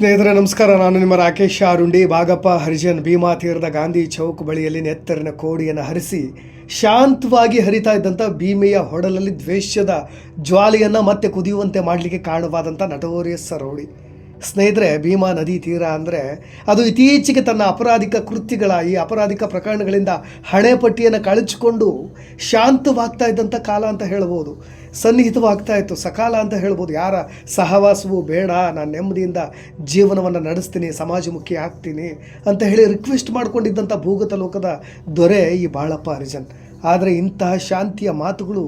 ಸ್ನೇಹಿತರೆ, ನಮಸ್ಕಾರ. ನಾನು ನಿಮ್ಮ ರಾಕೇಶ್ ಆರುಂಡಿ. ಭಾಗಪ್ಪ ಹರಿಜನ್, ಭೀಮಾ ತೀರದ ಗಾಂಧಿ ಚೌಕ್ ಬಳಿಯಲ್ಲಿ ನೆತ್ತರಿನ ಕೋಡಿಯನ್ನು ಹರಿಸಿ ಶಾಂತವಾಗಿ ಹರಿತಾ ಇದ್ದಂಥ ಭೀಮೆಯ ಹೊಡಲಲ್ಲಿ ದ್ವೇಷದ ಜ್ವಾಲೆಯನ್ನು ಮತ್ತೆ ಕುದಿಯುವಂತೆ ಮಾಡಲಿಕ್ಕೆ ಕಾರಣವಾದಂಥ ನಟೋರಿಯಸ್ ಸರೋಡಿ ಸ್ನೇಹಿತರೆ, ಭೀಮಾ ನದಿ ತೀರ ಅಂದರೆ ಅದು ಇತ್ತೀಚೆಗೆ ತನ್ನ ಅಪರಾಧಿಕ ಕೃತ್ಯಗಳ, ಈ ಅಪರಾಧಿಕ ಪ್ರಕರಣಗಳಿಂದ ಹಣೆ ಪಟ್ಟಿಯನ್ನು ಕಳಚಿಕೊಂಡು ಶಾಂತವಾಗ್ತಾ ಇದ್ದಂಥ ಕಾಲ ಅಂತ ಹೇಳ್ಬೋದು. ಸನ್ನಿಹಿತವಾಗ್ತಾ ಇತ್ತು. ಸಕಾಲ ಅಂತ ಹೇಳ್ಬೋದು. ಯಾರ ಸಹವಾಸವೂ ಬೇಡ. ನಾನು ನೆಮ್ಮದಿಯಿಂದ ಜೀವನವನ್ನು ನಡೆಸ್ತೀನಿ, ಸಮಾಜಮುಖಿ ಆಗ್ತೀನಿ ಅಂತ ಹೇಳಿ ರಿಕ್ವೆಸ್ಟ್ ಮಾಡಿಕೊಂಡಿದ್ದಂಥ ಭೂಗತ ಲೋಕದ ದೊರೆ ಈ ಬಾಳಪ್ಪ ಹರಿಜನ್. ಆದರೆ ಇಂತಹ ಶಾಂತಿಯ ಮಾತುಗಳು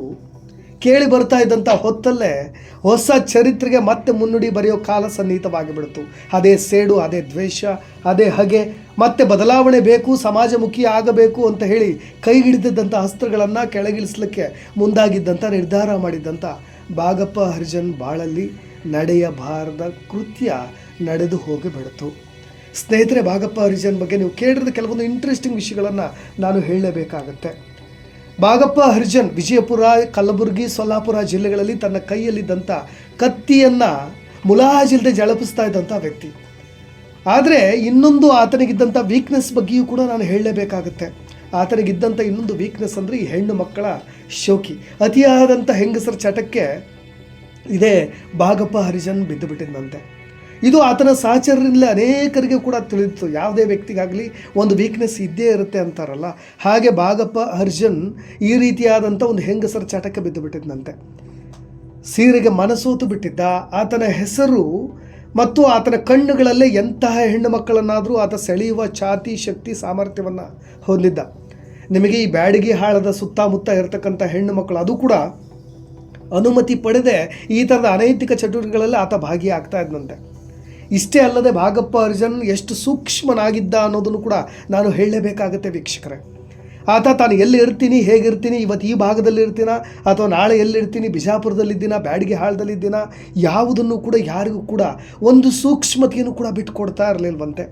ಕೇಳಿ ಬರ್ತಾ ಇದ್ದಂಥ ಹೊತ್ತಲ್ಲೇ ಹೊಸ ಚರಿತ್ರೆಗೆ ಮತ್ತೆ ಮುನ್ನುಡಿ ಬರೆಯೋ ಕಾಲ ಸನ್ನಿಹಿತವಾಗಿಬಿಡ್ತು ಅದೇ ಸೇಡು, ಅದೇ ದ್ವೇಷ, ಅದೇ ಹಗೆ, ಮತ್ತೆ ಬದಲಾವಣೆ ಬೇಕು, ಸಮಾಜಮುಖಿ ಆಗಬೇಕು ಅಂತ ಹೇಳಿ ಕೈ ಹಿಡಿದಿದ್ದಂಥ ಅಸ್ತ್ರಗಳನ್ನು ಕೆಳಗಿಳಿಸ್ಲಿಕ್ಕೆ ಮುಂದಾಗಿದ್ದಂಥ ನಿರ್ಧಾರ ಮಾಡಿದ್ದಂಥ ಬಾಗಪ್ಪ ಹರಿಜನ್ ಬಾಳಲ್ಲಿ ನಡೆಯಬಾರದ ಕೃತ್ಯ ನಡೆದು ಹೋಗಿಬಿಡ್ತು ಸ್ನೇಹಿತರೆ, ಬಾಗಪ್ಪ ಹರಿಜನ್ ಬಗ್ಗೆ ನೀವು ಕೇಳಿರೋದು ಕೆಲವೊಂದು ಇಂಟ್ರೆಸ್ಟಿಂಗ್ ವಿಷಯಗಳನ್ನು ನಾನು ಹೇಳಲೇಬೇಕಾಗತ್ತೆ. ಬಾಗಪ್ಪ ಹರಿಜನ್ ವಿಜಯಪುರ ಕಲಬುರಗಿ ಸೊಲ್ಲಾಪುರ ಜಿಲ್ಲೆಗಳಲ್ಲಿ ತನ್ನ ಕೈಯಲ್ಲಿದ್ದಂಥ ಕತ್ತಿಯನ್ನು ಮುಲಾಜಿಲ್ಲದೆ ಜಳಪಿಸ್ತಾ ಇದ್ದಂಥ ವ್ಯಕ್ತಿ. ಆದರೆ ಇನ್ನೊಂದು ಆತನಿಗಿದ್ದಂಥ ವೀಕ್ನೆಸ್ ಬಗ್ಗೆಯೂ ಕೂಡ ನಾನು ಹೇಳಲೇಬೇಕಾಗುತ್ತೆ. ಆತನಿಗಿದ್ದಂಥ ಇನ್ನೊಂದು ವೀಕ್ನೆಸ್ ಅಂದರೆ ಈ ಹೆಣ್ಣು ಮಕ್ಕಳ ಶೋಕಿ. ಅತಿಯಾದಂಥ ಹೆಂಗಸರ ಚಟಕ್ಕೆ ಇದೇ ಬಾಗಪ್ಪ ಹರಿಜನ್ ಬಿದ್ದು ಬಿಟ್ಟಿದ್ದಂತೆ. ಇದು ಆತನ ಸಹಚರರಿಂದ ಅನೇಕರಿಗೆ ಕೂಡ ತಿಳಿದಿತ್ತು ಯಾವುದೇ ವ್ಯಕ್ತಿಗಾಗಲಿ ಒಂದು ವೀಕ್ನೆಸ್ ಇದ್ದೇ ಇರುತ್ತೆ ಅಂತಾರಲ್ಲ. ಹಾಗೆ ಭಾಗಪ್ಪ ಅರ್ಜುನ್ ಈ ರೀತಿಯಾದಂಥ ಒಂದು ಹೆಂಗಸರ ಚಟಕ್ಕೆ ಬಿದ್ದು ಬಿಟ್ಟಿದ್ದಂತೆ ಸೀರೆಗೆ ಮನಸೋತು ಬಿಟ್ಟಿದ್ದ. ಆತನ ಹೆಸರು ಮತ್ತು ಆತನ ಕಣ್ಣುಗಳಲ್ಲೇ ಎಂತಹ ಹೆಣ್ಣು ಮಕ್ಕಳನ್ನಾದರೂ ಆತ ಸೆಳೆಯುವ ಛಾತಿ, ಶಕ್ತಿ, ಸಾಮರ್ಥ್ಯವನ್ನು ಹೊಂದಿದ್ದ. ನಿಮಗೆ ಈ ಬ್ಯಾಡಗಿ ಹಾಳದ ಸುತ್ತಮುತ್ತ ಇರತಕ್ಕಂಥ ಹೆಣ್ಣು ಮಕ್ಕಳು ಅದು ಕೂಡ ಅನುಮತಿ ಪಡೆದೇ ಈ ಥರದ ಅನೈತಿಕ ಚಟುವಟಿಕೆಗಳಲ್ಲಿ ಆತ ಭಾಗಿಯಾಗ್ತಾ ಇದ್ದಂತೆ ಇಷ್ಟೇ ಅಲ್ಲದೆ ಭಾಗಪ್ಪ ಅರ್ಜುನ್ ಎಷ್ಟು ಸೂಕ್ಷ್ಮನಾಗಿದ್ದ ಅನ್ನೋದನ್ನು ಕೂಡ ನಾನು ಹೇಳಲೇಬೇಕಾಗತ್ತೆ ವೀಕ್ಷಕರೇ. ಆತ ತಾನು ಎಲ್ಲಿ ಇರ್ತೀನಿ, ಹೇಗಿರ್ತೀನಿ, ಇವತ್ತು ಈ ಭಾಗದಲ್ಲಿ ಇರ್ತೀನ, ಅಥವಾ ನಾಳೆ ಎಲ್ಲಿರ್ತೀನಿ ಬಿಜಾಪುರದಲ್ಲಿದ್ದೀನ, ಬ್ಯಾಡಿಗೆ ಹಾಳದಲ್ಲಿದ್ದೀನ, ಯಾವುದನ್ನು ಕೂಡ ಯಾರಿಗೂ ಕೂಡ ಒಂದು ಸೂಕ್ಷ್ಮತೆಯನ್ನು ಕೂಡ ಬಿಟ್ಟುಕೊಡ್ತಾ ಇರಲಿಲ್ವಂತೆ.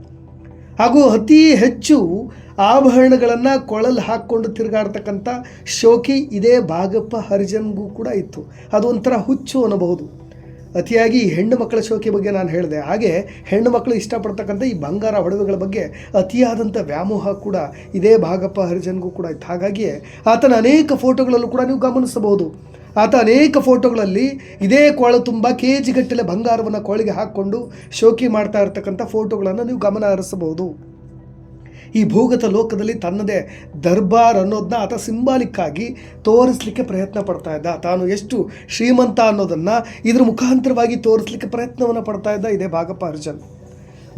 ಹಾಗೂ ಅತಿ ಹೆಚ್ಚು ಆಭರಣಗಳನ್ನು ಕೊಳಲು ಹಾಕ್ಕೊಂಡು ತಿರುಗಾಡ್ತಕ್ಕಂಥ ಶೋಕಿ ಇದೇ ಭಾಗಪ್ಪ ಹರಿಜನ್ಗೂ ಕೂಡ ಇತ್ತು. ಅದು ಒಂಥರ ಹುಚ್ಚು ಅನ್ನಬಹುದು. ಅತಿಯಾಗಿ ಈ ಹೆಣ್ಣು ಮಕ್ಕಳ ಶೋಕಿ ಬಗ್ಗೆ ನಾನು ಹೇಳಿದೆ. ಹಾಗೆ ಹೆಣ್ಣು ಮಕ್ಕಳು ಇಷ್ಟಪಡ್ತಕ್ಕಂಥ ಈ ಬಂಗಾರ ಒಡವೆಗಳ ಬಗ್ಗೆ ಅತಿಯಾದಂಥ ವ್ಯಾಮೋಹ ಕೂಡ ಇದೇ ಭಾಗಪ್ಪ ಹರಿಜನ್ಗೂ ಕೂಡ ಇತ್ತು. ಹಾಗಾಗಿಯೇ ಆತನ ಅನೇಕ ಫೋಟೋಗಳಲ್ಲೂ ಕೂಡ ನೀವು ಗಮನಿಸಬಹುದು. ಆತ ಅನೇಕ ಫೋಟೋಗಳಲ್ಲಿ ಇದೇ ಕೊಳ ತುಂಬ ಕೆ ಜಿಗಟ್ಟಲೆ ಬಂಗಾರವನ್ನು ಕೊಳಿಗೆ ಹಾಕ್ಕೊಂಡು ಶೋಕಿ ಮಾಡ್ತಾ ಇರ್ತಕ್ಕಂಥ ಫೋಟೋಗಳನ್ನು ನೀವು ಗಮನ ಹರಿಸಬಹುದು. ಈ ಭೂಗತ ಲೋಕದಲ್ಲಿ ತನ್ನದೇ ದರ್ಬಾರ್ ಅನ್ನೋದನ್ನ ಆತ ಸಿಂಬಾಲಿಕ್ ಆಗಿ ತೋರಿಸ್ಲಿಕ್ಕೆ ಪ್ರಯತ್ನ ಪಡ್ತಾ ಇದ್ದ. ತಾನು ಎಷ್ಟು ಶ್ರೀಮಂತ ಅನ್ನೋದನ್ನು ಇದ್ರ ಮುಖಾಂತರವಾಗಿ ತೋರಿಸ್ಲಿಕ್ಕೆ ಪ್ರಯತ್ನವನ್ನು ಪಡ್ತಾ ಇದ್ದ. ಇದೆ ಭಾಗಪ್ಪ ಅರ್ಜುನ್.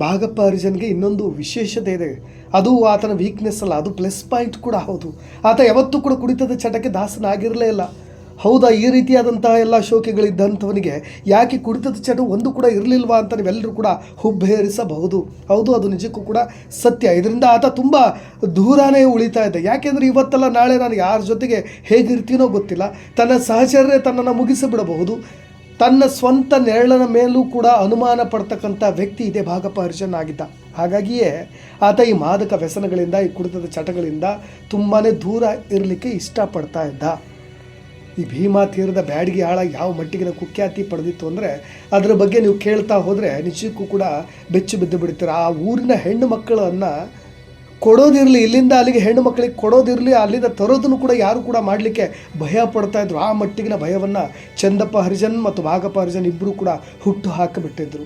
ಭಾಗಪ್ಪ ಅರ್ಜುನ್ಗೆ ಇನ್ನೊಂದು ವಿಶೇಷತೆ ಇದೆ. ಅದು ಆತನ ವೀಕ್ನೆಸ್ ಅಲ್ಲ. ಅದು ಪ್ಲಸ್ ಪಾಯಿಂಟ್ ಕೂಡ ಹೌದು. ಆತ ಯಾವತ್ತೂ ಕೂಡ ಕುಡಿತದ ಚಟಕ್ಕೆ ದಾಸನಾಗಿರಲೇ ಇಲ್ಲ. ಹೌದಾ, ಈ ರೀತಿಯಾದಂತಹ ಎಲ್ಲ ಶೋಕೆಗಳಿದ್ದಂಥವನಿಗೆ ಯಾಕೆ ಕುಡಿತದ ಚಟ ಒಂದು ಕೂಡ ಇರಲಿಲ್ವಾ ಅಂತ ನೀವೆಲ್ಲರೂ ಕೂಡ ಹುಬ್ಬೇರಿಸಬಹುದು. ಹೌದು, ಅದು ನಿಜಕ್ಕೂ ಕೂಡ ಸತ್ಯ. ಇದರಿಂದ ಆತ ತುಂಬ ದೂರನೇ ಉಳಿತಾ ಇದೆ ಯಾಕೆಂದರೆ ಇವತ್ತಲ್ಲ, ನಾಳೆ ನಾನು ಯಾರ ಜೊತೆಗೆ ಹೇಗಿರ್ತೀನೋ ಗೊತ್ತಿಲ್ಲ. ತನ್ನ ಸಹಚರ್ಯ ತನ್ನನ್ನು ಮುಗಿಸಿಬಿಡಬಹುದು. ತನ್ನ ಸ್ವಂತ ನೆರಳನ ಮೇಲೂ ಕೂಡ ಅನುಮಾನ ಪಡ್ತಕ್ಕಂಥ ವ್ಯಕ್ತಿ ಇದೇ ಹರಿಶನ್ ಆಗಿದ್ದ. ಹಾಗಾಗಿಯೇ ಆತ ಈ ಮಾದಕ ವ್ಯಸನಗಳಿಂದ, ಈ ಕುಡಿತದ ಚಟಗಳಿಂದ ತುಂಬಾ ದೂರ ಇರಲಿಕ್ಕೆ ಇಷ್ಟಪಡ್ತಾ ಇದ್ದ. ಈ ಭೀಮಾ ತೀರದ ಬ್ಯಾಡ್ಗಿ ಆಳ ಯಾವ ಮಟ್ಟಿಗಿನ ಕುಖ್ಯಾತಿ ಪಡೆದಿತ್ತು ಅಂದರೆ ಅದರ ಬಗ್ಗೆ ನೀವು ಕೇಳ್ತಾ ಹೋದರೆ ನಿಜಕ್ಕೂ ಕೂಡ ಬೆಚ್ಚು ಬಿದ್ದು ಬಿಡ್ತೀರ. ಆ ಊರಿನ ಹೆಣ್ಣು ಮಕ್ಕಳನ್ನು ಕೊಡೋದಿರಲಿ, ಇಲ್ಲಿಂದ ಅಲ್ಲಿಗೆ ಹೆಣ್ಣು ಮಕ್ಕಳಿಗೆ ಕೊಡೋದಿರಲಿ, ಅಲ್ಲಿಂದ ತರೋದನ್ನು ಕೂಡ ಯಾರು ಕೂಡ ಮಾಡಲಿಕ್ಕೆ ಭಯ ಪಡ್ತಾ ಇದ್ರು. ಆ ಮಟ್ಟಿಗಿನ ಭಯವನ್ನು ಚಂದಪ್ಪ ಹರಿಜನ್ ಮತ್ತು ಭಾಗಪ್ಪ ಹರಿಜನ್ ಇಬ್ಬರೂ ಕೂಡ ಹುಟ್ಟು ಹಾಕಿಬಿಟ್ಟಿದ್ರು.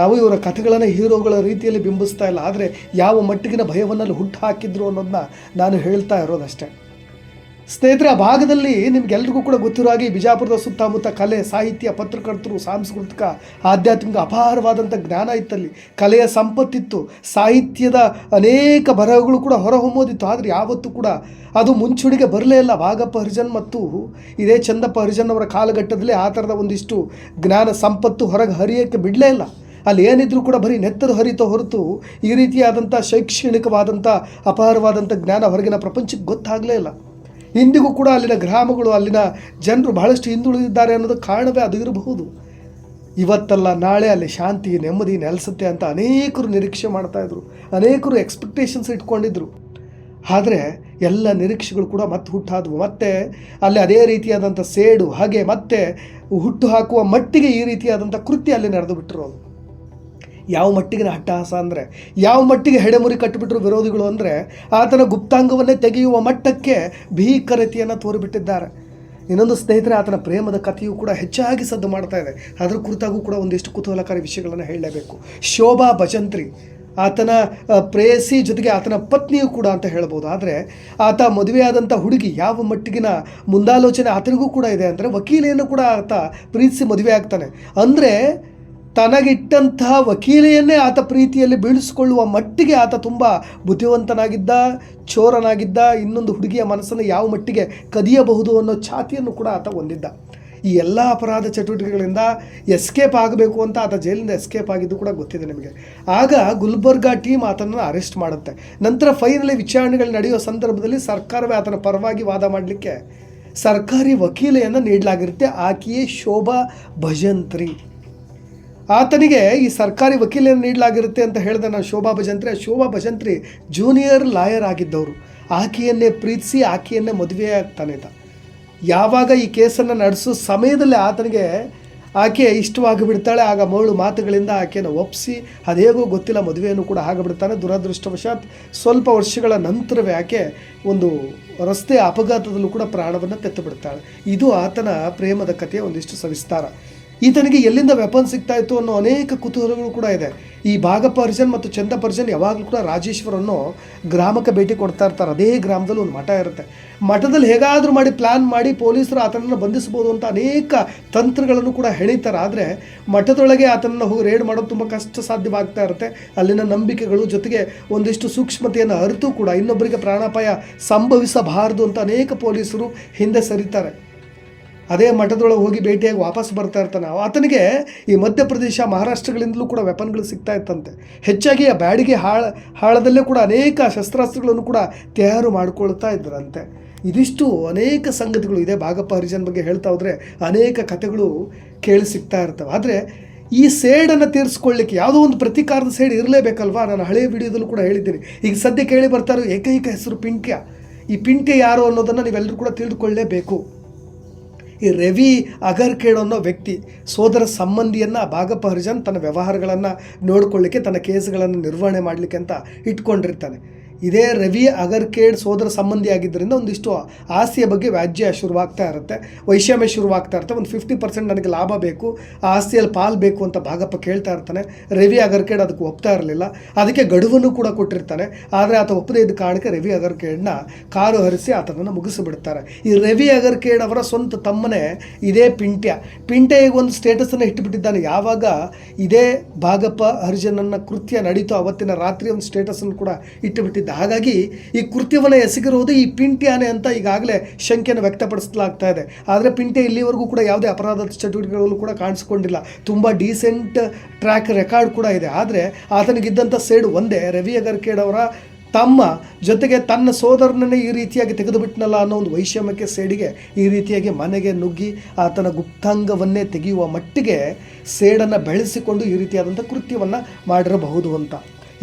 ನಾವು ಇವರ ಕಥೆಗಳನ್ನು ಹೀರೋಗಳ ರೀತಿಯಲ್ಲಿ ಬಿಂಬಿಸ್ತಾ ಇಲ್ಲ, ಆದರೆ ಯಾವ ಮಟ್ಟಿಗಿನ ಭಯವನ್ನಲ್ಲಿ ಹುಟ್ಟು ಹಾಕಿದ್ರು ಅನ್ನೋದನ್ನ ನಾನು ಹೇಳ್ತಾ ಇರೋದಷ್ಟೇ. ಸ್ನೇಹಿತರೆ, ಆ ಭಾಗದಲ್ಲಿ ನಿಮಗೆಲ್ರಿಗೂ ಕೂಡ ಗೊತ್ತಿರೋ ಹಾಗೆ ಈ ಬಿಜಾಪುರದ ಸುತ್ತಮುತ್ತ ಕಲೆ, ಸಾಹಿತ್ಯ, ಪತ್ರಕರ್ತರು, ಸಾಂಸ್ಕೃತಿಕ ಆಧ್ಯಾತ್ಮಿಕ ಅಪಾರವಾದಂಥ ಜ್ಞಾನ ಇತ್ತಲ್ಲಿ. ಕಲೆಯ ಸಂಪತ್ತಿತ್ತು. ಸಾಹಿತ್ಯದ ಅನೇಕ ಬರಹಗಳು ಕೂಡ ಹೊರಹೊಮ್ಮೋದಿತ್ತು. ಆದರೆ ಯಾವತ್ತೂ ಕೂಡ ಅದು ಮುಂಚೂಣಿಗೆ ಬರಲೇ ಇಲ್ಲ. ಭಾಗಪ್ಪ ಹರಿಜನ್ ಮತ್ತು ಇದೇ ಚಂದಪ್ಪ ಹರಿಜನ್ ಅವರ ಕಾಲಘಟ್ಟದಲ್ಲಿ ಆ ಥರದ ಒಂದಿಷ್ಟು ಜ್ಞಾನ ಸಂಪತ್ತು ಹೊರಗೆ ಹರಿಯೋಕ್ಕೆ ಬಿಡಲೇ ಇಲ್ಲ. ಅಲ್ಲಿ ಏನಿದ್ರೂ ಕೂಡ ಬರೀ ನೆತ್ತರು ಹರಿತ ಹೊರತು ಈ ರೀತಿಯಾದಂಥ ಶೈಕ್ಷಣಿಕವಾದಂಥ ಅಪಾರವಾದಂಥ ಜ್ಞಾನ ಹೊರಗಿನ ಪ್ರಪಂಚಕ್ಕೆ ಗೊತ್ತಾಗಲೇ ಇಲ್ಲ. ಇಂದಿಗೂ ಕೂಡ ಅಲ್ಲಿನ ಗ್ರಾಮಗಳು, ಅಲ್ಲಿನ ಜನರು ಬಹಳಷ್ಟು ಹಿಂದುಳಿದಿದ್ದಾರೆ ಅನ್ನೋದು ಕಾರಣವೇ ಅದು ಇರಬಹುದು. ಇವತ್ತಲ್ಲ, ನಾಳೆ ಅಲ್ಲಿ ಶಾಂತಿ ನೆಮ್ಮದಿ ನೆಲೆಸುತ್ತೆ ಅಂತ ಅನೇಕರು ನಿರೀಕ್ಷೆ ಮಾಡ್ತಾಯಿದ್ರು ಅನೇಕರು ಎಕ್ಸ್ಪೆಕ್ಟೇಷನ್ಸ್ ಇಟ್ಕೊಂಡಿದ್ರು. ಆದರೆ ಎಲ್ಲ ನಿರೀಕ್ಷೆಗಳು ಕೂಡ ಮತ್ತೆ ಹುಟ್ಟಾದವು. ಮತ್ತೆ ಅಲ್ಲಿ ಅದೇ ರೀತಿಯಾದಂಥ ಸೇಡು, ಹಾಗೆ, ಮತ್ತೆ ಹುಟ್ಟು ಹಾಕುವ ಮಟ್ಟಿಗೆ ಈ ರೀತಿಯಾದಂಥ ಕೃತ್ಯ ಅಲ್ಲಿ ನಡೆದು ಬಿಟ್ಟಿರೋದು ಯಾವ ಮಟ್ಟಿಗಿನ ಅಟ್ಟಹಾಸ ಅಂದರೆ, ಯಾವ ಮಟ್ಟಿಗೆ ಹೆಡೆಮುರಿ ಕಟ್ಟಿಬಿಟ್ರು ವಿರೋಧಿಗಳು ಅಂದರೆ, ಆತನ ಗುಪ್ತಾಂಗವನ್ನೇ ತೆಗೆಯುವ ಮಟ್ಟಕ್ಕೆ ಭೀಕರತೆಯನ್ನು ತೋರಿಬಿಟ್ಟಿದ್ದಾರೆ. ಇನ್ನೊಂದು ಸ್ನೇಹಿತರೆ, ಆತನ ಪ್ರೇಮದ ಕಥೆಯು ಕೂಡ ಹೆಚ್ಚಾಗಿ ಸದ್ದು ಮಾಡ್ತಾ ಇದೆ. ಅದರ ಕುರಿತಾಗೂ ಕೂಡ ಒಂದಿಷ್ಟು ಕುತೂಹಲಕಾರಿ ವಿಷಯಗಳನ್ನು ಹೇಳಲೇಬೇಕು. ಶೋಭಾ ಭಜಂತ್ರಿ, ಆತನ ಪ್ರೇಯಸಿ ಜೊತೆಗೆ ಆತನ ಪತ್ನಿಯೂ ಕೂಡ ಅಂತ ಹೇಳ್ಬೋದು. ಆದರೆ, ಆತ ಮದುವೆಯಾದಂಥ ಹುಡುಗಿ ಯಾವ ಮಟ್ಟಿಗಿನ ಮುಂದಾಲೋಚನೆ ಆತನಿಗೂ ಕೂಡ ಇದೆ. ಅಂದರೆ, ವಕೀಲೆಯನ್ನು ಕೂಡ ಆತ ಪ್ರೀತಿಸಿ ಮದುವೆ ಆಗ್ತಾನೆ. ಅಂದರೆ ತನಗಿಟ್ಟಂತಹ ವಕೀಲೆಯನ್ನೇ ಆತ ಪ್ರೀತಿಯಲ್ಲಿ ಬೀಳಿಸಿಕೊಳ್ಳುವ ಮಟ್ಟಿಗೆ ಆತ ತುಂಬ ಬುದ್ಧಿವಂತನಾಗಿದ್ದ, ಚೋರನಾಗಿದ್ದ, ಇನ್ನೊಂದು ಹುಡುಗಿಯ ಮನಸ್ಸನ್ನು ಯಾವ ಮಟ್ಟಿಗೆ ಕದಿಯಬಹುದು ಅನ್ನೋ ಛಾತಿಯನ್ನು ಕೂಡ ಆತ ಹೊಂದಿದ್ದ. ಈ ಎಲ್ಲ ಅಪರಾಧ ಚಟುವಟಿಕೆಗಳಿಂದ ಎಸ್ಕೇಪ್ ಆಗಬೇಕು ಅಂತ ಆತ ಜೈಲಿಂದ ಎಸ್ಕೇಪ್ ಆಗಿದ್ದು ಕೂಡ ಗೊತ್ತಿದೆ ನಿಮಗೆ. ಆಗ ಗುಲ್ಬರ್ಗಾ ಟೀಮ್ ಆತನನ್ನು ಅರೆಸ್ಟ್ ಮಾಡುತ್ತೆ. ನಂತರ ಫೈನಲಿ ವಿಚಾರಣೆಗಳು ನಡೆಯುವ ಸಂದರ್ಭದಲ್ಲಿ ಸರ್ಕಾರವೇ ಆತನ ಪರವಾಗಿ ವಾದ ಮಾಡಲಿಕ್ಕೆ ಸರ್ಕಾರಿ ವಕೀಲೆಯನ್ನು ನೀಡಲಾಗಿರುತ್ತೆ. ಆಕೆಯೇ ಶೋಭಾ ಭಜಂತ್ರಿ. ಆತನಿಗೆ ಈ ಸರ್ಕಾರಿ ವಕೀಲನ್ನು ನೀಡಲಾಗಿರುತ್ತೆ ಅಂತ ಹೇಳಿದ ನಾನು ಶೋಭಾ ಭಜಂತ್ರಿ. ಶೋಭಾ ಭಜಂತ್ರಿ ಜೂನಿಯರ್ ಲಾಯರ್ ಆಗಿದ್ದವರು. ಆಕೆಯನ್ನೇ ಪ್ರೀತಿಸಿ ಆಕೆಯನ್ನೇ ಮದುವೆ ಆಗ್ತಾನೆ ಆತ ಯಾವಾಗ ಈ ಕೇಸನ್ನು ನಡೆಸೋ ಸಮಯದಲ್ಲಿ ಆತನಿಗೆ ಆಕೆ ಇಷ್ಟವಾಗಿ ಬಿಡ್ತಾಳೆ ಆಗ ಮಗಳು ಮಾತುಗಳಿಂದ ಆಕೆಯನ್ನು ಒಪ್ಪಿಸಿ ಅದೇಗೋ ಗೊತ್ತಿಲ್ಲ, ಮದುವೆಯನ್ನು ಕೂಡ ಆಗಿಬಿಡ್ತಾನೆ ದುರದೃಷ್ಟವಶಾತ್ ಸ್ವಲ್ಪ ವರ್ಷಗಳ ನಂತರವೇ ಆಕೆ ಒಂದು ರಸ್ತೆ ಅಪಘಾತದಲ್ಲೂ ಕೂಡ ಪ್ರಾಣವನ್ನು ತೆತ್ತು ಬಿಡ್ತಾಳೆ. ಇದು ಆತನ ಪ್ರೇಮದ ಕಥೆಯ ಒಂದಿಷ್ಟು ಸವಿಸ್ತಾರ. ಈತನಿಗೆ ಎಲ್ಲಿಂದ ವೆಪನ್ ಸಿಗ್ತಾ ಇತ್ತು ಅನ್ನೋ ಅನೇಕ ಕುತೂಹಲಗಳು ಕೂಡ ಇದೆ. ಈ ಭಾಗಪ್ಪ ಹರಿಜನ್ ಮತ್ತು ಚಂದ ಪರ್ಜನ್ ಯಾವಾಗಲೂ ಕೂಡ ರಾಜೇಶ್ವರನ್ನು ಗ್ರಾಮಕ್ಕೆ ಭೇಟಿ ಕೊಡ್ತಾ ಇರ್ತಾರೆ. ಅದೇ ಗ್ರಾಮದಲ್ಲಿ ಒಂದು ಮಠ ಇರುತ್ತೆ. ಮಠದಲ್ಲಿ ಹೇಗಾದರೂ ಮಾಡಿ ಪ್ಲ್ಯಾನ್ ಮಾಡಿ ಪೊಲೀಸರು ಆತನನ್ನು ಬಂಧಿಸ್ಬೋದು ಅಂತ ಅನೇಕ ತಂತ್ರಗಳನ್ನು ಕೂಡ ಹೆಣಿತಾರೆ. ಆದರೆ ಮಠದೊಳಗೆ ಆತನನ್ನು ಹೋಗಿ ರೇಡ್ ಮಾಡೋದು ತುಂಬ ಕಷ್ಟ ಸಾಧ್ಯವಾಗ್ತಾ ಇರುತ್ತೆ. ಅಲ್ಲಿನ ನಂಬಿಕೆಗಳು ಜೊತೆಗೆ ಒಂದಿಷ್ಟು ಸೂಕ್ಷ್ಮತೆಯನ್ನು ಅರಿತು ಕೂಡ ಇನ್ನೊಬ್ಬರಿಗೆ ಪ್ರಾಣಾಪಾಯ ಸಂಭವಿಸಬಾರದು ಅಂತ ಅನೇಕ ಪೊಲೀಸರು ಹಿಂದೆ ಸರಿತಾರೆ. ಅದೇ ಮಠದೊಳಗೆ ಹೋಗಿ ಭೇಟಿಯಾಗಿ ವಾಪಸ್ ಬರ್ತಾ ಇರ್ತಾನೆ. ಆತನಿಗೆ ಈ ಮಧ್ಯಪ್ರದೇಶ, ಮಹಾರಾಷ್ಟ್ರಗಳಿಂದಲೂ ಕೂಡ ವೆಪನ್ಗಳು ಸಿಗ್ತಾ ಇತ್ತಂತೆ. ಹೆಚ್ಚಾಗಿ ಆ ಬ್ಯಾಡಿಗೆ ಹಾಳ, ಹಾಳದಲ್ಲೇ ಕೂಡ ಅನೇಕ ಶಸ್ತ್ರಾಸ್ತ್ರಗಳನ್ನು ಕೂಡ ತಯಾರು ಮಾಡಿಕೊಳ್ತಾ ಇದ್ರಂತೆ ಇದಿಷ್ಟು ಅನೇಕ ಸಂಗತಿಗಳು ಇದೆ. ಭಾಗಪ್ಪ ಹರಿಜನ್ ಬಗ್ಗೆ ಹೇಳ್ತಾ ಹೋದರೆ ಅನೇಕ ಕಥೆಗಳು ಕೇಳಿ ಸಿಗ್ತಾ ಇರ್ತವೆ. ಆದರೆ ಈ ಸೇಡನ್ನು ತೀರಿಸ್ಕೊಳ್ಳಿಕ್ಕೆ ಯಾವುದೋ ಒಂದು ಪ್ರತಿಕಾರದ ಸೇಡ್ ಇರಲೇಬೇಕಲ್ವಾ? ನಾನು ಹಳೆಯ ವಿಡಿಯೋದಲ್ಲೂ ಕೂಡ ಹೇಳಿದ್ದೀನಿ. ಈಗ ಸದ್ಯ ಕೇಳಿ ಬರ್ತಾರೋ ಏಕೈಕ ಹೆಸರು ಪಿಂಟ್ಯ. ಈ ಪಿಂಟ್ಯ ಯಾರು ಅನ್ನೋದನ್ನು ನೀವೆಲ್ಲರೂ ಕೂಡ ತಿಳಿದುಕೊಳ್ಳಲೇಬೇಕು ಈ ರವಿ ಅಗರ್ಕೇಡ್ ಅನ್ನೋ ವ್ಯಕ್ತಿ, ಸೋದರ ಸಂಬಂಧಿಯನ್ನು ಭಾಗಪಹರ್ಜನ್ ಹರಿಜನ್ ತನ್ನ ವ್ಯವಹಾರಗಳನ್ನು ನೋಡ್ಕೊಳ್ಳಿಕ್ಕೆ ತನ್ನ ಕೇಸ್ಗಳನ್ನು ನಿರ್ವಹಣೆ ಮಾಡಲಿಕ್ಕೆ ಅಂತ ಇಟ್ಕೊಂಡಿರ್ತಾನೆ. ಇದೇ ರವಿ ಅಗರ್ಕೇಡ್ ಸೋದರ ಸಂಬಂಧಿ ಆಗಿದ್ದರಿಂದ ಒಂದಿಷ್ಟು ಆಸ್ತಿಯ ಬಗ್ಗೆ ವ್ಯಾಜ್ಯ ಶುರುವಾಗ್ತಾ ಇರುತ್ತೆ. ವೈಷಮ್ಯ ಶುರುವಾಗ್ತಾ ಇರುತ್ತೆ. ಒಂದು ಫಿಫ್ಟಿ ಪರ್ಸೆಂಟ್ ನನಗೆ ಲಾಭ ಬೇಕು. ಆ ಆಸ್ತಿಯಲ್ಲಿ ಪಾಲು ಬೇಕು ಅಂತ ಭಾಗಪ್ಪ ಕೇಳ್ತಾ ಇರ್ತಾನೆ. ರವಿ ಅಗರ್ಕೇಡ್ ಅದಕ್ಕೆ ಒಪ್ತಾ ಇರಲಿಲ್ಲ. ಅದಕ್ಕೆ ಗಡುವನ್ನು ಕೂಡ ಕೊಟ್ಟಿರ್ತಾನೆ. ಆದರೆ ಆತ ಒಪ್ಪದೇ ಇದ್ದ ಕಾರಣಕ್ಕೆ ರವಿ ಅಗರ್ಕೇಡ್ನ ಕಾರು ಹರಿಸಿ ಆತನನ್ನು ಮುಗಿಸಿಬಿಡ್ತಾರೆ. ಈ ರವಿ ಅಗರ್ಕೇಡ್ ಅವರ ಸ್ವಂತ ತಮ್ಮನೇ ಇದೇ ಪಿಂಟ್ಯ. ಪಿಂಟ್ಯ ಒಂದು ಸ್ಟೇಟಸನ್ನು ಇಟ್ಟುಬಿಟ್ಟಿದ್ದಾನೆ ಯಾವಾಗ ಇದೇ ಭಾಗಪ್ಪ ಹರಿಜನನ್ನ ಕೃತ್ಯ ನಡೀತು ಅವತ್ತಿನ ರಾತ್ರಿ ಒಂದು ಸ್ಟೇಟಸನ್ನು ಕೂಡ ಇಟ್ಟುಬಿಟ್ಟಿದ್ದ ಹಾಗಾಗಿ ಈ ಕೃತ್ಯವನ್ನು ಎಸಗಿರುವುದು ಈ ಪಿಂಟಿ ಆನೆ ಅಂತ ಈಗಾಗಲೇ ಶಂಕೆಯನ್ನು ವ್ಯಕ್ತಪಡಿಸಲಾಗ್ತಾ ಇದೆ. ಆದರೆ ಪಿಂಟೆ ಇಲ್ಲಿವರೆಗೂ ಕೂಡ ಯಾವುದೇ ಅಪರಾಧ ಚಟುವಟಿಕೆಗಳಲ್ಲೂ ಕೂಡ ಕಾಣಿಸ್ಕೊಂಡಿಲ್ಲ. ತುಂಬ ಡೀಸೆಂಟ್ ಟ್ರ್ಯಾಕ್ ರೆಕಾರ್ಡ್ ಕೂಡ ಇದೆ. ಆದರೆ ಆತನಿಗಿದ್ದಂಥ ಸೇಡು ಒಂದೇ. ರವಿ ಅಗರ್ಕೇಡ್ ಅವರ ತಮ್ಮ ಜೊತೆಗೆ ತನ್ನ ಸೋದರನನ್ನೇ ಈ ರೀತಿಯಾಗಿ ತೆಗೆದುಬಿಟ್ನಲ್ಲ ಅನ್ನೋ ಒಂದು ವೈಷಮ್ಯಕ್ಕೆ ಸೇಡಿಗೆ ಈ ರೀತಿಯಾಗಿ ಮನೆಗೆ ನುಗ್ಗಿ ಆತನ ಗುಪ್ತಾಂಗವನ್ನೇ ತೆಗೆಯುವ ಮಟ್ಟಿಗೆ ಸೇಡನ್ನು ಬೆಳೆಸಿಕೊಂಡು ಈ ರೀತಿಯಾದಂಥ ಕೃತ್ಯವನ್ನು ಮಾಡಿರಬಹುದು ಅಂತ.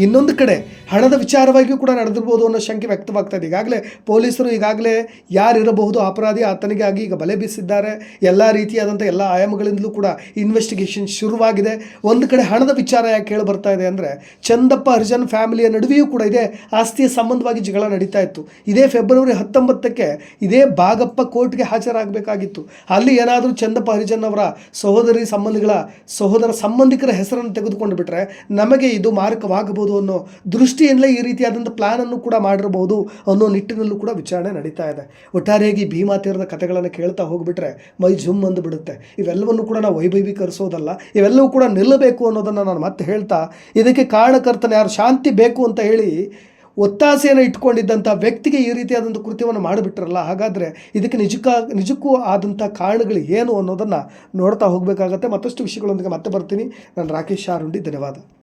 ಇನ್ನೊಂದು ಕಡೆ ಹಣದ ವಿಚಾರವಾಗಿಯೂ ಕೂಡ ನಡೆದಿರ್ಬೋದು ಅನ್ನೋ ಶಂಕೆ ವ್ಯಕ್ತವಾಗ್ತಾ ಇದೆ. ಈಗಾಗಲೇ ಪೊಲೀಸರು ಈಗಾಗಲೇ ಯಾರಿರಬಹುದು ಅಪರಾಧಿ ಆತನಿಗಾಗಿ ಈಗ ಬಲೆ ಬೀಸಿದ್ದಾರೆ. ಎಲ್ಲ ರೀತಿಯಾದಂಥ ಎಲ್ಲ ಆಯಾಮಗಳಿಂದಲೂ ಕೂಡ ಇನ್ವೆಸ್ಟಿಗೇಷನ್ ಶುರುವಾಗಿದೆ. ಒಂದು ಕಡೆ ಹಣದ ವಿಚಾರ ಯಾಕೆ ಕೇಳಿ ಬರ್ತಾ ಇದೆ ಅಂದರೆ ಚಂದಪ್ಪ ಹರಿಜನ್ ಫ್ಯಾಮಿಲಿಯ ನಡುವೆಯೂ ಕೂಡ ಇದೇ ಆಸ್ತಿಯ ಸಂಬಂಧವಾಗಿ ಜಗಳ ನಡೀತಾ ಇತ್ತು. ಇದೇ ಫೆಬ್ರವರಿ ಹತ್ತೊಂಬತ್ತಕ್ಕೆ ಇದೇ ಭಾಗಪ್ಪ ಕೋರ್ಟ್ಗೆ ಹಾಜರಾಗಬೇಕಾಗಿತ್ತು. ಅಲ್ಲಿ ಏನಾದರೂ ಚಂದಪ್ಪ ಹರಿಜನ್ ಅವರ ಸಹೋದರಿ ಸಂಬಂಧಿಗಳ, ಸಹೋದರ ಸಂಬಂಧಿಕರ ಹೆಸರನ್ನು ತೆಗೆದುಕೊಂಡು ಬಿಟ್ಟರೆ ನಮಗೆ ಇದು ಮಾರಕವಾಗಬಹುದು. ಅನ್ನೋ ದೃಷ್ಟಿಯಿಂದಲೇ ಈ ರೀತಿಯಾದಂಥ ಪ್ಲಾನನ್ನು ಕೂಡ ಮಾಡಿರಬಹುದು ಅನ್ನೋ ನಿಟ್ಟಿನಲ್ಲೂ ಕೂಡ ವಿಚಾರಣೆ ನಡೀತಾ ಇದೆ. ಒಟ್ಟಾರೆಯಾಗಿ ಭೀಮಾ ತೀರದ ಕಥೆಗಳನ್ನು ಕೇಳ್ತಾ ಹೋಗಿಬಿಟ್ರೆ ಮೈ ಜುಮ್ ಅಂದುಬಿಡುತ್ತೆ. ಇವೆಲ್ಲವನ್ನು ಕೂಡ ನಾವು ವೈಭವೀಕರಿಸೋದಲ್ಲ, ಇವೆಲ್ಲವೂ ಕೂಡ ನಿಲ್ಲಬೇಕು ಅನ್ನೋದನ್ನು ನಾನು ಮತ್ತೆ ಹೇಳ್ತಾ, ಇದಕ್ಕೆ ಕಾರಣಕರ್ತನ ಯಾರು ಶಾಂತಿ ಬೇಕು ಅಂತ ಹೇಳಿ ಒತ್ತಾಸೆಯನ್ನು ಇಟ್ಕೊಂಡಿದ್ದಂಥ ವ್ಯಕ್ತಿಗೆ ಈ ರೀತಿಯಾದಂಥ ಕೃತ್ಯವನ್ನು ಮಾಡಿಬಿಟ್ರಲ್ಲ, ಹಾಗಾದರೆ ಇದಕ್ಕೆ ನಿಜಕ್ಕ, ನಿಜಕ್ಕೂ ಆದಂಥ ಕಾರಣಗಳು ಏನು ಅನ್ನೋದನ್ನು ನೋಡ್ತಾ ಹೋಗಬೇಕಾಗತ್ತೆ. ಮತ್ತಷ್ಟು ವಿಷಯಗಳೊಂದಿಗೆ ಮತ್ತೆ ಬರ್ತೀನಿ. ನಾನು ರಾಕೇಶ್ ಶಾರುಂಡಿ ಧನ್ಯವಾದ.